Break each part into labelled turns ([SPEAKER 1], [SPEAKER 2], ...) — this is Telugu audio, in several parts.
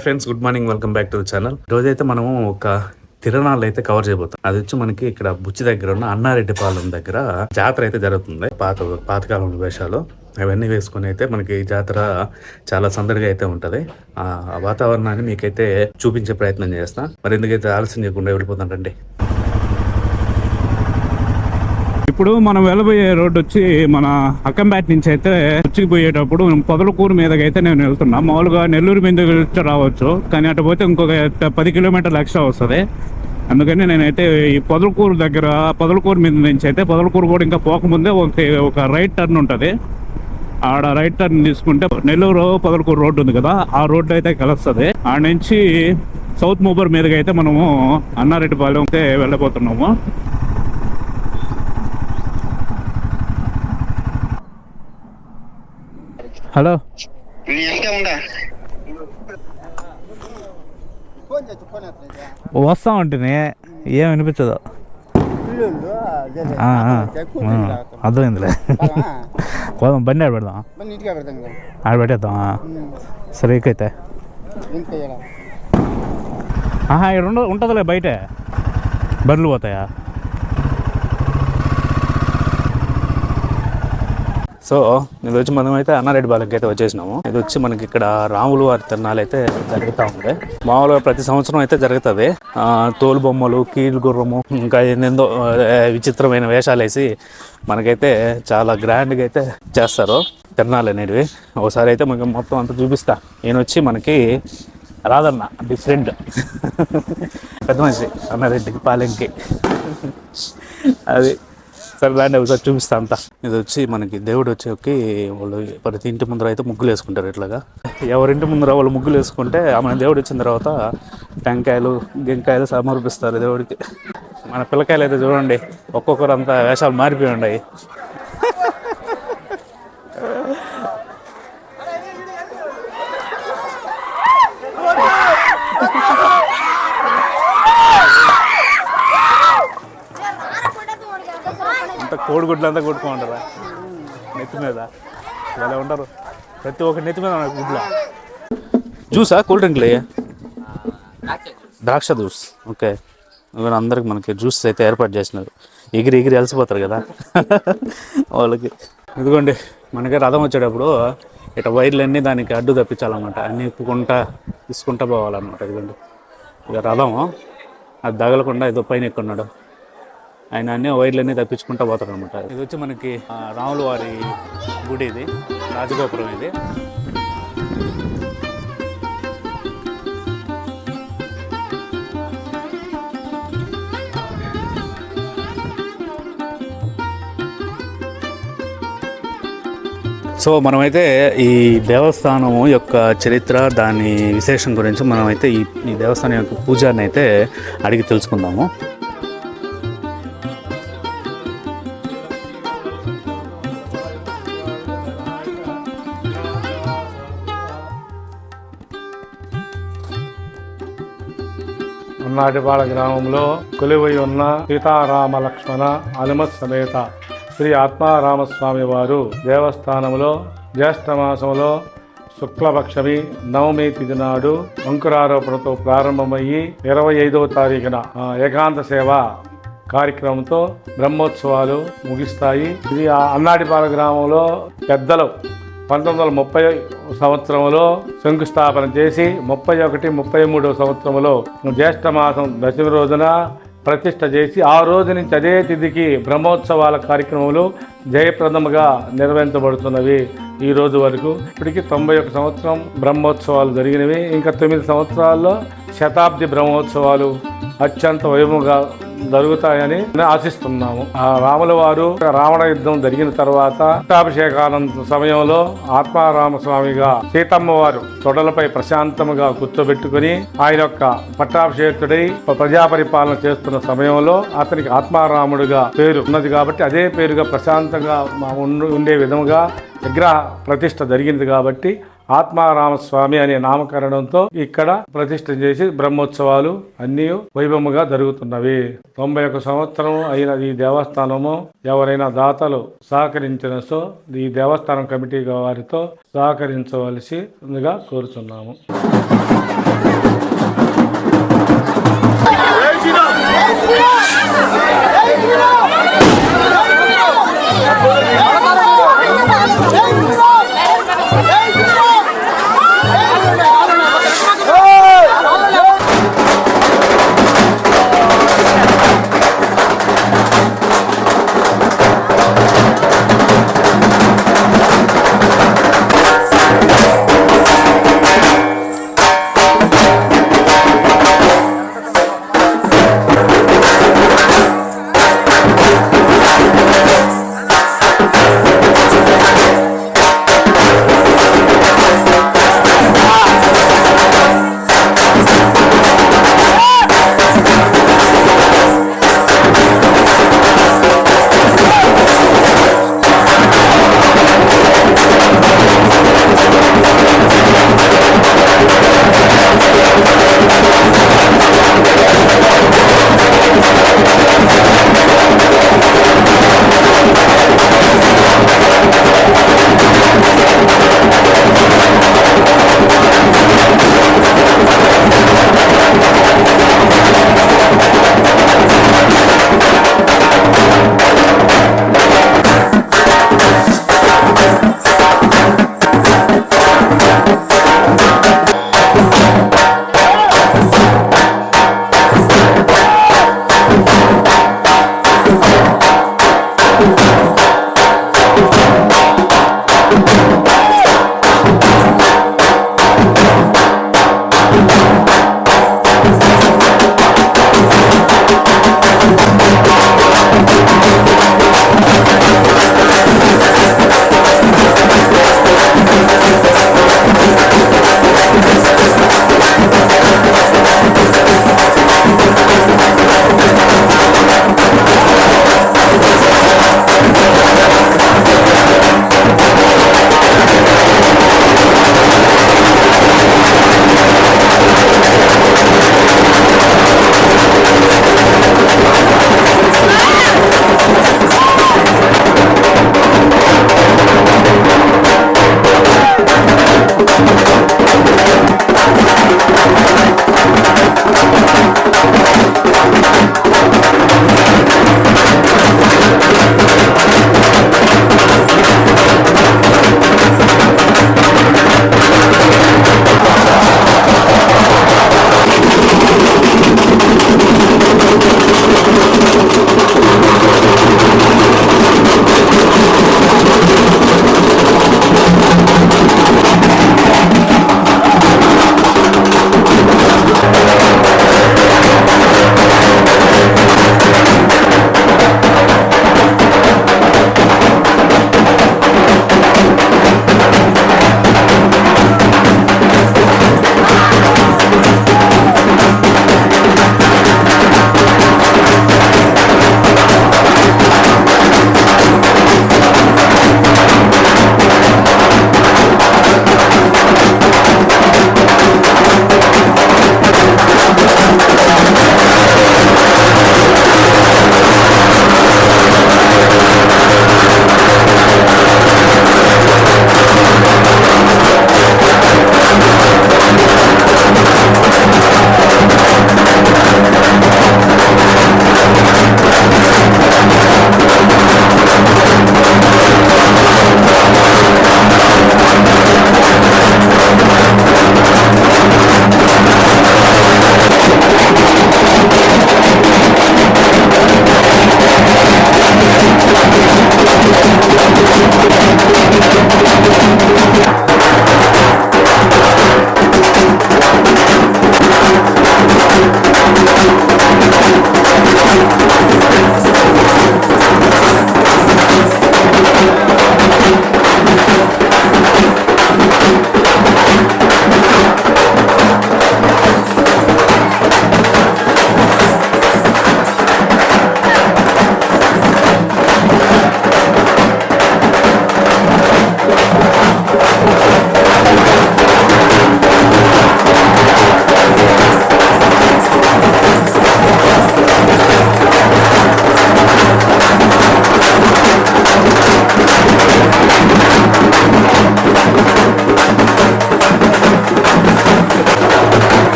[SPEAKER 1] Hi friends good morning welcome back to the channel. రోజైతే మనము ఒక తిరణాలు అయితే కవర్ చేయబోతాం అది వచ్చి మనకి ఇక్కడ బుచ్చి దగ్గర ఉన్న అన్నారెడ్డిపాలెం దగ్గర జాతర అయితే జరుగుతుంది. పాత పాతకాలం వేషాలు. అవన్నీ వేసుకొని అయితే మనకి ఈ జాతర చాలా సందడిగా అయితే ఉంటది. ఆ వాతావరణాన్ని మీకైతే చూపించే ప్రయత్నం చేస్తా. మరి ఎందుకైతే ఆలస్యం చేయకుండా వెళ్ళిపోతానండి
[SPEAKER 2] ఇప్పుడు మనం వెళ్ళబోయే రోడ్డు వచ్చి మన అక్కంపేట నుంచి అయితే వచ్చి పోయేటప్పుడు పొదలకూరు మీదకి అయితే నేను వెళ్తున్నా. మామూలుగా నెల్లూరు మీద రావచ్చు. కానీ అటు పోతే ఇంకొక పది కిలోమీటర్లు ఎక్స్ట్రా వస్తుంది. అందుకని నేనైతే ఈ పొదలకూరు దగ్గర పొదలకూరు మీద నుంచి అయితే పొదలకూరు కూడా ఇంకా పోకముందే ఒక ఒక రైట్ టర్న్ ఉంటుంది. ఆడ రైట్ టర్న్ తీసుకుంటే నెల్లూరు పొదలకూరు రోడ్డు ఉంది కదా ఆ రోడ్డు అయితే కలుస్తుంది. ఆడ నుంచి సౌత్ మూబర్ మీదకి అయితే మనము అన్నారెడ్డిపాలెం అయితే వెళ్ళబోతున్నాము. హలో
[SPEAKER 3] నీ వెనక
[SPEAKER 2] వస్తా ఉంటుంది ఏం వినిపించదు. అర్థమైందిలే. పోదాం బండి ఆడ పెడదాం ఆడ పెట్టేద్దాం సరే ఇకైతే ఆహా ఇక్కడ ఉండ ఉంటుందిలే బయటే. బర్రెలు పోతాయా?
[SPEAKER 1] సో ఇది వచ్చి మనం అయితే అన్నారెడ్డి బాలకి అయితే వచ్చేసినాము. ఇది వచ్చి మనకి ఇక్కడ రాములు వారి తిరణాలు అయితే జరుగుతూ ఉంది. మామూలుగా ప్రతి సంవత్సరం అయితే జరుగుతుంది తోలు బొమ్మలు కీలు గుర్రము ఇంకా ఎన్నెందో విచిత్రమైన వేషాలు వేసి మనకైతే చాలా గ్రాండ్గా అయితే చేస్తారు తిరణాలు అనేటివి. ఒకసారి అయితే మనకి మొత్తం అంతా చూపిస్తా. నేను వచ్చి మనకి రాదన్న డిఫరెంట్ పెద్ద మనిషి అన్నారెడ్డి పాలెంకి. అది సరే రాండి ఒకసారి చూపిస్తా అంతా ఇది వచ్చి మనకి దేవుడు వచ్చేకి వాళ్ళు ప్రతి ఇంటి ముందర అయితే ముగ్గులు వేసుకుంటారు ఇట్లాగా. ఎవరింటి ముందర వాళ్ళు ముగ్గులు వేసుకుంటే మన దేవుడు వచ్చిన తర్వాత టెంకాయలు గెంకాయలు సమర్పిస్తారు దేవుడికి. మన పిల్లకాయలు అయితే చూడండి ఒక్కొక్కరు అంతా వేషాలు మారిపోయి ఉన్నాయి. అంత కోడిగుడ్లు అంతా కొట్టుకుంటారా? నెత్తి మీద? ఇలా ఉండరు ప్రతి ఒక్క నెత్తి మీద గుడ్ల. జ్యూసా? కూల్ డ్రింక్లే ద్రాక్ష జ్యూస్. ఓకే. ఇవన్నీ అందరికి మనకి జ్యూస్ అయితే ఏర్పాటు చేసినారు. ఎగిరి ఎగిరి అలసిపోతారు కదా. వాళ్ళకి. ఇదిగోండి మనకి రథం వచ్చేటప్పుడు ఇట వైర్లన్నీ దానికి అడ్డు తప్పించాలన్నమాట. అన్నీ ఇప్పుకుంటా తీసుకుంటా పోవాలన్నమాట. ఇదిగోండి. ఇక రథం అది తగలకుండా ఏదో పైన ఎక్కున్నాడు. ఆయన అన్ని వైర్లన్నీ తప్పించుకుంటా పోతారు అనమాట ఇది వచ్చి మనకి రాముల వారి గుడి ఇది రాజగోపురం ఇది. సో మనమైతే ఈ దేవస్థానం యొక్క చరిత్ర దాని విశేషం గురించి మనమైతే ఈ ఈ దేవస్థానం యొక్క పూజారిని అయితే అడిగి తెలుసుకుందాము.
[SPEAKER 4] అన్నాటిపాడ గ్రామంలో కొలువై ఉన్న సీతారామ లక్ష్మణ హనుమత్ సమేత శ్రీ ఆత్మారామస్వామి వారు దేవస్థానంలో జ్యేష్ఠమాసంలో శుక్లపక్షమి నవమి తిథి నాడు అంకురారోపణతో ప్రారంభమయ్యి ఇరవై ఐదవ తారీఖున ఏకాంత సేవ కార్యక్రమంతో బ్రహ్మోత్సవాలు ముగిస్తాయి. ఇది ఆ అన్నాటిపాల గ్రామంలో పెద్దలు పంతొమ్మిది వందల ముప్పై సంవత్సరంలో శంకుస్థాపన చేసి ముప్పై ఒకటి ముప్పై మూడవ సంవత్సరంలో జ్యేష్ఠ మాసం దశమి రోజున ప్రతిష్ట చేసి ఆ రోజు నుంచి అదే తిథికి బ్రహ్మోత్సవాల కార్యక్రమాలు జయప్రదముగా నిర్వహించబడుతున్నవి ఈ రోజు వరకు. ఇప్పటికి తొంభై ఒక సంవత్సరం బ్రహ్మోత్సవాలు జరిగినవి. ఇంకా తొమ్మిది సంవత్సరాల్లో శతాబ్ది బ్రహ్మోత్సవాలు అత్యంత వైభవంగా జరుగుతాయని ఆశిస్తున్నాము. ఆ రాముల వారు రావణ యుద్ధం జరిగిన తర్వాత పట్టాభిషేకానంద సమయంలో ఆత్మారామ స్వామిగా సీతమ్మ వారు తొడలపై ప్రశాంతముగా కూర్చోబెట్టుకుని ఆయన యొక్క పట్టాభిషేకుడై ప్రజా పరిపాలన చేస్తున్న సమయంలో అతనికి ఆత్మారాముడుగా పేరు ఉన్నది కాబట్టి అదే పేరుగా ప్రశాంతంగా మా ఉండే విధముగా విగ్రహ ప్రతిష్ట జరిగింది కాబట్టి ఆత్మారామస్వామి అనే నామకరణంతో ఇక్కడ ప్రతిష్ఠ చేసి బ్రహ్మోత్సవాలు అన్నీ వైభవంగా జరుగుతున్నవి. తొంభై ఒక సంవత్సరం అయిన ఈ దేవస్థానము ఎవరైనా దాతలు సహకరించిన సో ఈ దేవస్థానం కమిటీ వారితో సహకరించవలసిగా కోరుతున్నాము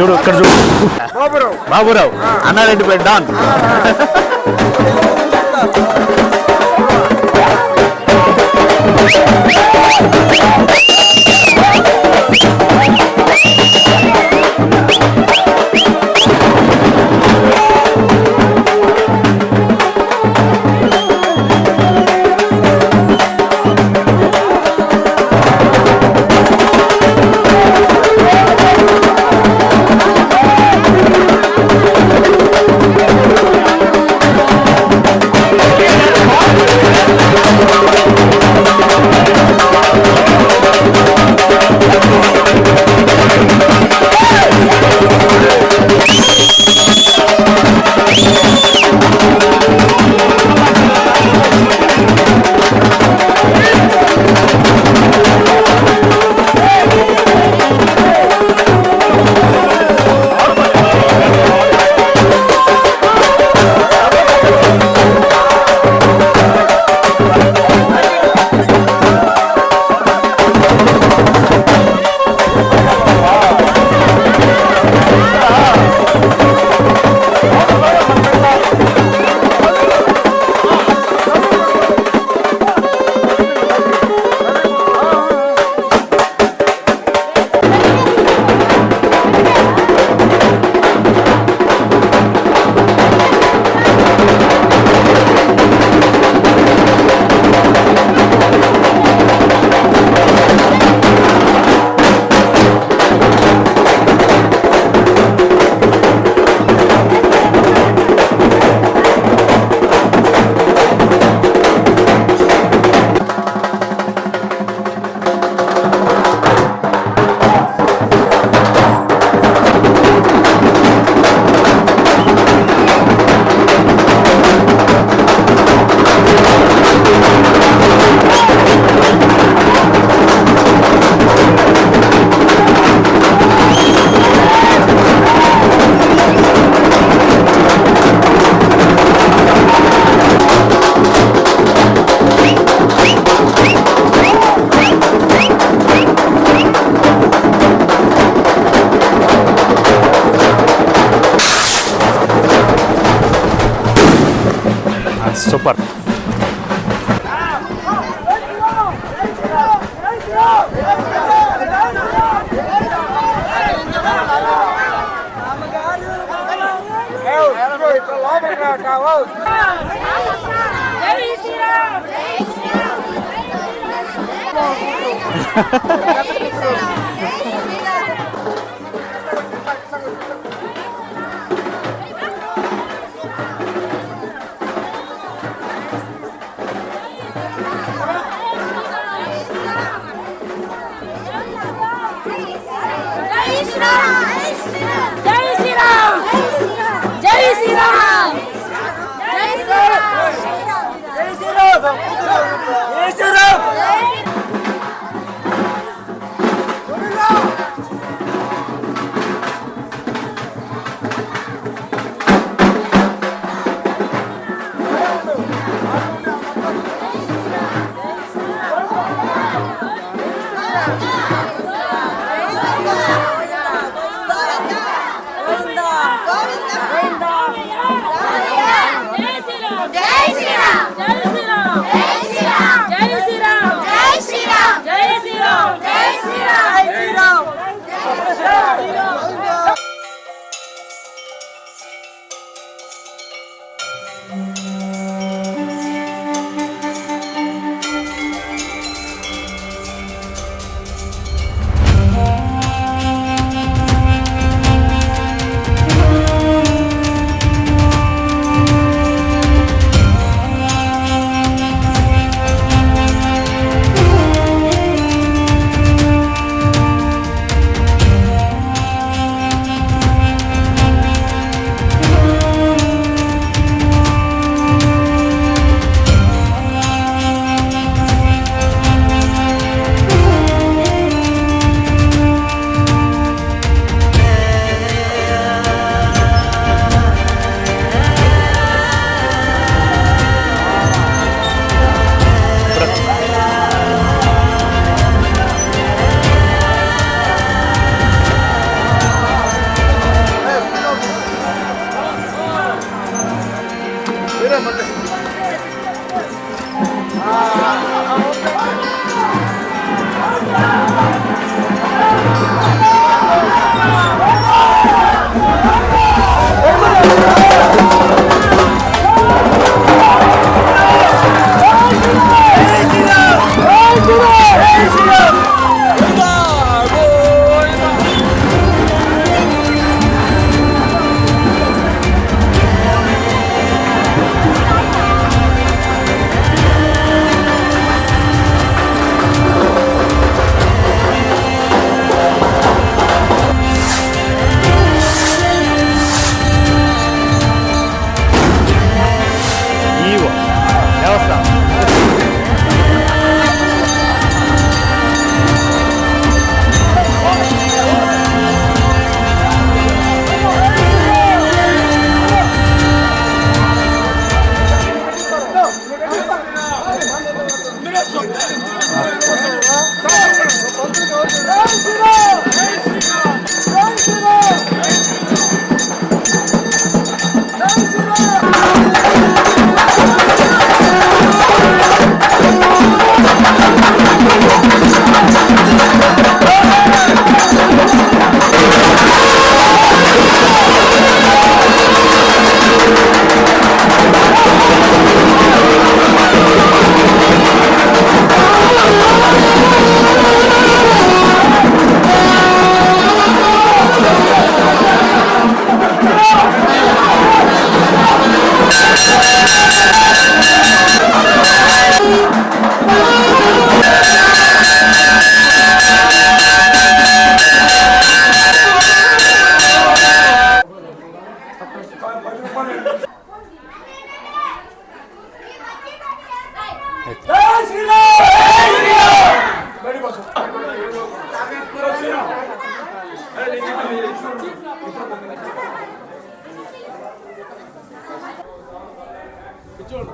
[SPEAKER 1] చూడు ఇక్కడ చూడు. Baburao. Annareddy Peta don.
[SPEAKER 5] Yeah.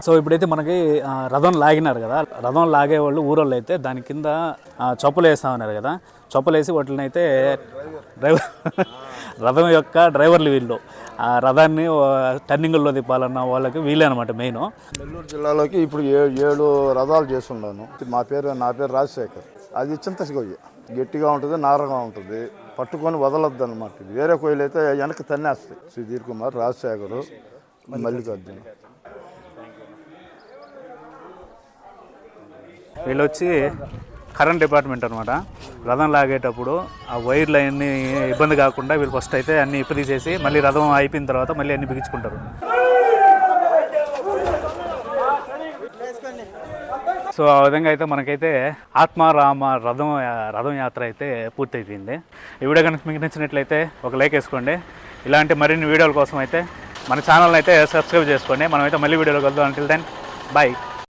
[SPEAKER 1] So ఇప్పుడైతే మనకి రథం లాగినారు కదా. రథం లాగే వాళ్ళు ఊరోళ్ళు అయితే దాని కింద చొప్పలు చొప్పులు వేస్తా ఉన్నారు కదా. చొప్పలు వేసి వాటిని అయితే డ్రైవర్ రథం యొక్క డ్రైవర్లు వీళ్ళు. ఆ రథాన్ని టర్నింగ్లో తిప్పాలన్న వాళ్ళకి వీళ్ళే అనమాట మెయిన్.
[SPEAKER 6] నెల్లూరు జిల్లాలోకి ఇప్పుడు ఏడు ఏడు రథాలు చేస్తున్నాను. మా పేరు నా పేరు రాజశేఖర్. అది చింత గట్టిగా ఉంటుంది నారగా ఉంటుంది. పట్టుకొని వదలొద్దు అనమాట వేరే కోయిలు అయితే వెనక్కి తన్నేస్తాయి. సుధీర్ కుమార్ రాజశేఖరు మల్లికార్జున.
[SPEAKER 1] వీళ్ళు వచ్చి కరెంట్ డిపార్ట్మెంట్ అనమాట రథం లాగేటప్పుడు ఆ వైర్లు అన్నీ ఇబ్బంది కాకుండా వీళ్ళు ఫస్ట్ అయితే అన్ని ఇప్పి తీసేసి మళ్ళీ రథం అయిపోయిన తర్వాత మళ్ళీ అన్ని బిగించుకుంటారు. సో ఆ విధంగా అయితే మనకైతే ఆత్మారామ రథం రథం యాత్ర అయితే పూర్తయిపోయింది. ఈ వీడియో కనుక మీకు నచ్చినట్లయితే ఒక లైక్ వేసుకోండి. ఇలాంటి మరిన్ని వీడియోల కోసం అయితే మన ఛానల్ అయితే సబ్స్క్రైబ్ చేసుకోండి. మనమైతే మళ్ళీ వీడియోలోకి కలుద్దాం అంటిల్ దెన్ బాయ్